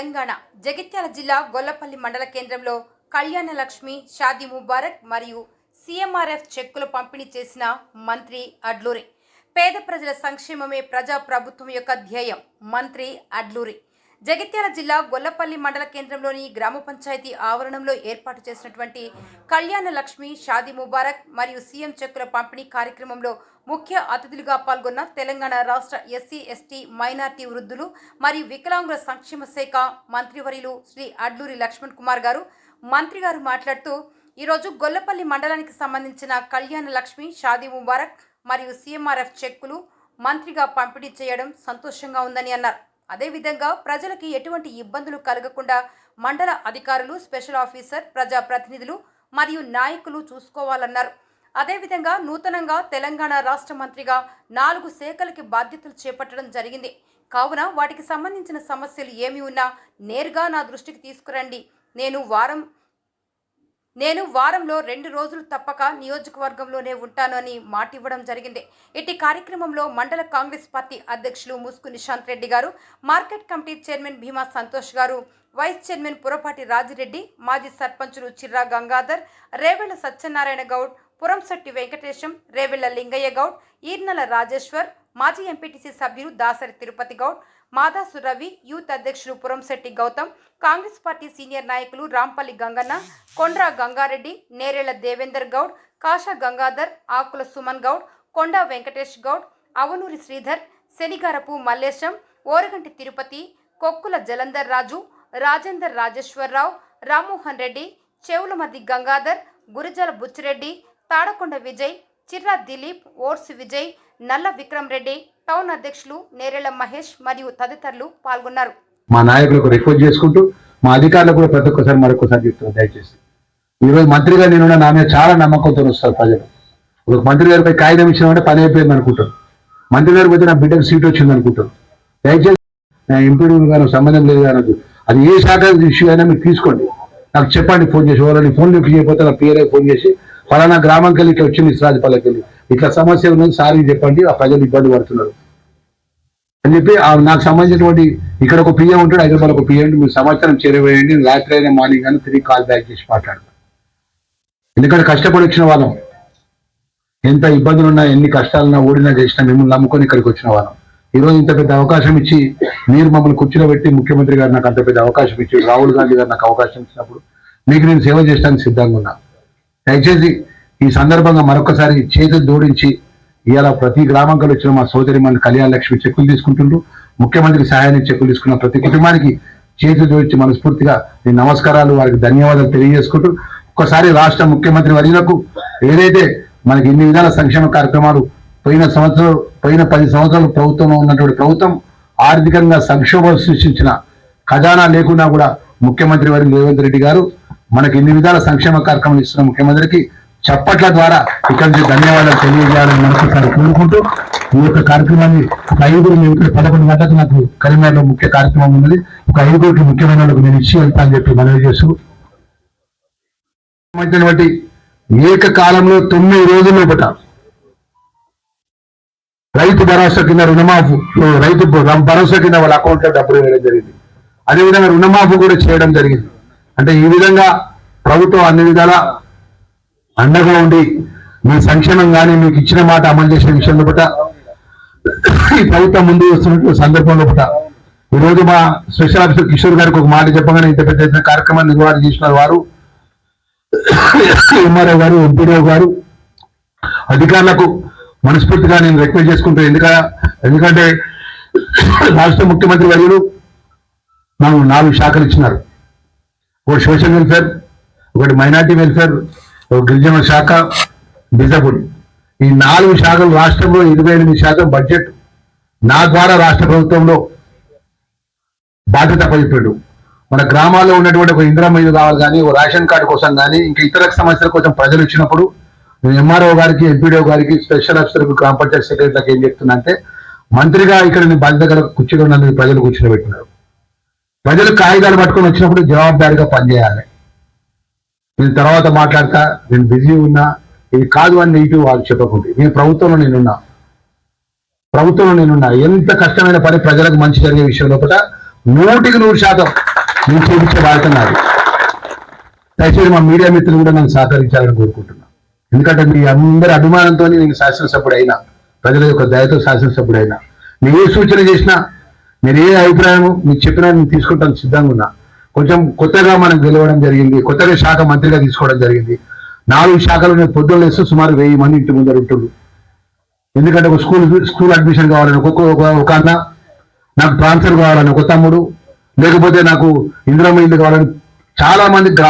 తెలంగాణ జగిత్యాల జిల్లా గొల్లపల్లి మండల కేంద్రంలో కళ్యాణ లక్ష్మి షాదీ ముబారక్ మరియు సీఎంఆర్ఎఫ్ చెక్కులు పంపిణీ చేసిన మంత్రి అడ్లూరి. పేద ప్రజల సంక్షేమమే ప్రజా ప్రభుత్వం యొక్క ధ్యేయం మంత్రి అడ్లూరి. జగిత్యాల జిల్లా గొల్లపల్లి మండల కేంద్రంలోని గ్రామ పంచాయతీ ఆవరణంలో ఏర్పాటు చేసినటువంటి కళ్యాణ లక్ష్మి షాదీ ముబారక్ మరియు సీఎం చెక్కుల పంపిణీ కార్యక్రమంలో ముఖ్య అతిథులుగా పాల్గొన్న తెలంగాణ రాష్ట్ర ఎస్సీ ఎస్టీ మైనార్టీ వృద్ధులు మరియు వికలాంగుల సంక్షేమ శాఖ మంత్రివర్యులు శ్రీ అడ్లూరి లక్ష్మణ్ కుమార్ గారు. మంత్రి గారు మాట్లాడుతూ ఈరోజు గొల్లపల్లి మండలానికి సంబంధించిన కళ్యాణ లక్ష్మి షాదీ ముబారక్ మరియు సీఎంఆర్ఎఫ్ చెక్కులు మంత్రిగా పంపిణీ చేయడం సంతోషంగా ఉందని అన్నారు. అదేవిధంగా ప్రజలకి ఎటువంటి ఇబ్బందులు కలగకుండా మండల అధికారులు స్పెషల్ ఆఫీసర్ ప్రజా ప్రతినిధులు మరియు నాయకులు చూసుకోవాలన్నారు. అదేవిధంగా నూతనంగా తెలంగాణ రాష్ట్ర మంత్రిగా నాలుగు శాఖలకి బాధ్యతలు చేపట్టడం జరిగింది. కావున వాటికి సంబంధించిన సమస్యలు ఏమి ఉన్నా నేరుగా నా దృష్టికి తీసుకురండి. నేను వారం నేను వారంలో రెండు రోజులు తప్పక నియోజకవర్గంలోనే ఉంటాను అని మాట ఇవ్వడం జరిగింది. ఇట్టి కార్యక్రమంలో మండల కాంగ్రెస్ పార్టీ అధ్యక్షులు ముసుకు నిశాంత్ రెడ్డి గారు market committee chairman Bhima Santosh గారు వైస్ చైర్మన్ పురపాటి రాజిరెడ్డి మాజీ సర్పంచులు చిర్రా గంగాధర్ రేవెళ్ళ సత్యనారాయణ గౌడ్ పురంశెట్టి వెంకటేశం రేవెళ్ళ లింగయ్య గౌడ్ ఈర్నల రాజేశ్వర్ మాజీ ఎంపీటీసీ సభ్యులు దాసరి తిరుపతి గౌడ్ మాదాసు రవి యూత్ అధ్యక్షులు Puramshetti Gautam Congress party senior నాయకులు రాంపల్లి గంగన్న కొండ్రా గంగారెడ్డి నేరేళ్ళ దేవేందర్ గౌడ్ కాషా గంగాధర్ ఆకుల సుమన్ గౌడ్ కొండా వెంకటేష్ గౌడ్ అవనూరి శ్రీధర్ శనిగారపు మల్లేశం ఓరగంటి తిరుపతి కొక్కుల జలంధర్ రాజు రాజేందర్ రాజేశ్వరరావు రామ్మోహన్ రెడ్డి చెవులమది గంగాధర్ గురిజల బుచ్చిరెడ్డి తాడకొండ విజయ్ చిర్రా దిలీప్ ఓర్స్ విజయ్ నల్ల విక్రమ్ రెడ్డి టౌన్ అధ్యక్షులు నేరేళ్ళ మహేష్ మరియు తదితరులు పాల్గొన్నారు. మా నాయకులకు రిక్వెస్ట్ చేసుకుంటూ మా అధికారులకు కూడా ప్రతి ఒక్కసారి మరొకసారి చెప్తున్నారు దయచేసి. ఈరోజు మంత్రిగా నేను నా మీద చాలా నమ్మకంతో వస్తారు ప్రజలు. ఒక మంత్రి గారిపై కాగితం ఇచ్చినామంటే పని అయిపోయింది అనుకుంటారు. మంత్రి గారికి పోతే నా బిడ్డకు సీట్ వచ్చింది అనుకుంటారు. దయచేసి నా ఎంపీడీ గారు సంబంధం లేదు అనొద్దు. అది ఏ శాఖ ఇష్యూ అయినా మీరు తీసుకోండి. నాకు చెప్పండి ఫోన్ చేసి వాళ్ళని ఫోన్ లిఫ్ట్ చేయకపోతే నా పిఆర్ఐ ఫోన్ చేసి ఫలానా గ్రామంకి వెళ్ళి ఇట్లా వచ్చింది ఇస్రాజపల్లకి వెళ్ళి ఇట్లా సమస్య ఉన్నది సారీ చెప్పండి ఆ ప్రజలు ఇబ్బంది పడుతున్నారు. అని చెప్పి ఆ నాకు సంబంధించినటువంటి ఇక్కడ ఒక పిఏ ఉంటాడు హైదరాబాద్ ఒక పిఏ మీరు సమాచారం చేరవేయండి రాత్రి అయినా మార్నింగ్ కానీ తిరిగి కాల్ బ్యాక్ చేసి మాట్లాడతాను ఎందుకంటే కష్టపడి వచ్చిన వాళ్ళం. ఎంత ఇబ్బందులు ఉన్నా ఎన్ని కష్టాలున్నా ఓడినా చేసినా మిమ్మల్ని నమ్ముకొని ఇక్కడికి వచ్చిన వాళ్ళం. ఈ రోజు ఇంత పెద్ద అవకాశం ఇచ్చి మీరు మమ్మల్ని కూర్చోబెట్టి పెట్టి ముఖ్యమంత్రి గారు నాకు అంత పెద్ద అవకాశం ఇచ్చి రాహుల్ గాంధీ గారు నాకు అవకాశం ఇచ్చినప్పుడు మీకు నేను సేవ చేయడానికి సిద్ధంగా ఉన్నాను దయచేసి ఈ సందర్భంగా మరొకసారి చేతులు జోడించి ఇవాళ ప్రతి గ్రామంలో వచ్చిన మా సోదరి మన కళ్యాణ లక్ష్మి చెక్కులు తీసుకుంటుండ్రు. ముఖ్యమంత్రి సహాయాన్ని చెక్కులు తీసుకున్న ప్రతి కుటుంబానికి చేతులు జోడించి మనస్ఫూర్తిగా నేను నమస్కారాలు వారికి ధన్యవాదాలు తెలియజేసుకుంటూ ఒక్కసారి రాష్ట్ర ముఖ్యమంత్రి వర్యులకు ఏదైతే మనకి ఇన్ని విధాల సంక్షేమ కార్యక్రమాలు పోయిన సంవత్సరం పోయిన పది సంవత్సరాలు ప్రభుత్వంలో ఉన్నటువంటి ప్రభుత్వం ఆర్థికంగా సంక్షోభం సృష్టించిన ఖజానా లేకున్నా కూడా ముఖ్యమంత్రి వారి రేవంత్ రెడ్డి గారు మనకి ఇన్ని విధాల సంక్షేమ కార్యక్రమాలు ఇస్తున్న ముఖ్యమంత్రికి చప్పట్ల ద్వారా ఇక్కడి నుంచి ధన్యవాదాలు తెలియజేయాలని మనసుసారి కోరుకుంటూ ఈ యొక్క కార్యక్రమాన్ని ఒక ఐదుగురు మేము ఇక్కడ పదకొండు గంటలకు నాకు కరీంనగర్లో ముఖ్య కార్యక్రమం ఉన్నది. ఒక ఐదుగురికి ముఖ్యమైన వాళ్ళకు నేను ఇచ్చి వెళ్తానని చెప్పి మనవి చేస్తూ బట్టి ఏకకాలంలో తొమ్మిది రోజుల లోపల రైతు భరోసా కింద రుణమాఫీ రైతు భరోసా కింద వాళ్ళ అకౌంట్లో డబ్బులు వేయడం జరిగింది. అదేవిధంగా రుణమాఫీ కూడా చేయడం జరిగింది. అంటే ఈ విధంగా ప్రభుత్వం అన్ని విధాల అండగా ఉండి మీ సంక్షేమం కానీ మీకు ఇచ్చిన మాట అమలు చేసిన విషయంలో పట ఈ ప్రభుత్వం ముందు వస్తున్న సందర్భంలో పట ఈ రోజు మా స్పెషల్ ఆఫీసర్ కిషోర్ గారికి ఒక మాట చెప్పగానే ఇంత పెద్ద ఎత్తున కార్యక్రమాన్ని నిర్వహణ చేసిన వారు. ఎంఆర్ఓ గారు ఎంపీడీఓ గారు. అధికారులకు మనస్ఫూర్తిగా నేను రిక్వెస్ట్ చేసుకుంటూ ఎందుక ఎందుకంటే రాష్ట్ర ముఖ్యమంత్రి వర్యులు నాకు నాలుగు శాఖలు ఇచ్చినారు. ఒకటి సోషల్ వెల్ఫేర్ ఒకటి మైనార్టీ వెల్ఫేర్ ఒక గిరిజన శాఖ డిజబుల్ ఈ నాలుగు శాఖలు రాష్ట్రంలో ఇరవై ఎనిమిది శాతం బడ్జెట్ నా ద్వారా రాష్ట్ర ప్రభుత్వంలో బాధ్యత అప్పచెప్పాడు మన గ్రామాల్లో ఉన్నటువంటి ఒక ఇందిరమ్మ ఇల్లు కావాలి కానీ ఒక రేషన్ కార్డు కోసం కానీ ఇంకా ఇతర సమస్యల కోసం ప్రజలు ఇచ్చినప్పుడు నేను ఎంఆర్ఓ గారికి ఎంపీడీఓ గారికి స్పెషల్ ఆఫీసర్కి గ్రామ పంచాయతీ సెక్రటరీలకు ఏం చెప్తున్నా అంటే మంత్రిగా ఇక్కడ నేను బాధ్యత గల కుర్చీలో ఉన్నందుకు ప్రజలు కూర్చుని పెట్టినారు ప్రజలు కాగితాలు పట్టుకొని వచ్చినప్పుడు జవాబుదారీగా పనిచేయాలి. నేను తర్వాత మాట్లాడతా నేను బిజీ ఉన్నా ఇది కాదు అని నెగిటివ్ వాళ్ళు చెప్పకుండా నేను ప్రభుత్వంలో నేనున్నా. ప్రభుత్వంలో నేనున్నా. ఎంత కష్టమైన పని ప్రజలకు మంచి జరిగే విషయంలో కూడా నూటికి నూరు శాతం నేను చూపించే బాధ్యత నాది. దయచేసి మా మీడియా మిత్రులు కూడా నన్ను సహకరించాలని కోరుకుంటున్నాను ఎందుకంటే మీ అందరి అభిమానంతో నేను శాసనసభ్యుడు అయినా ప్రజల యొక్క దయతో శాసనసభ్యుడు అయినా నేను ఏ సూచన చేసినా నేను ఏ అభిప్రాయం మీకు చెప్పినా నేను తీసుకుంటాను సిద్ధంగా ఉన్నా. కొంచెం కొత్తగా మనం గెలవడం జరిగింది. కొత్తగా శాఖ మంత్రిగా తీసుకోవడం జరిగింది. నాలుగు శాఖలు నేను పొద్దున్న వేస్తే సుమారు వెయ్యి మంది ఇంటి ముందర ఉంటుండ్రు. ఎందుకంటే ఒక స్కూల్ స్కూల్ అడ్మిషన్ కావాలని ఒక్కొక్క ఒక- ఒక అన్న నాకు ట్రాన్స్ఫర్ కావాలని ఒక తమ్ముడు లేకపోతే నాకు ఇందిరమ్మ ఇల్లు కావాలని చాలా మంది గ్రామ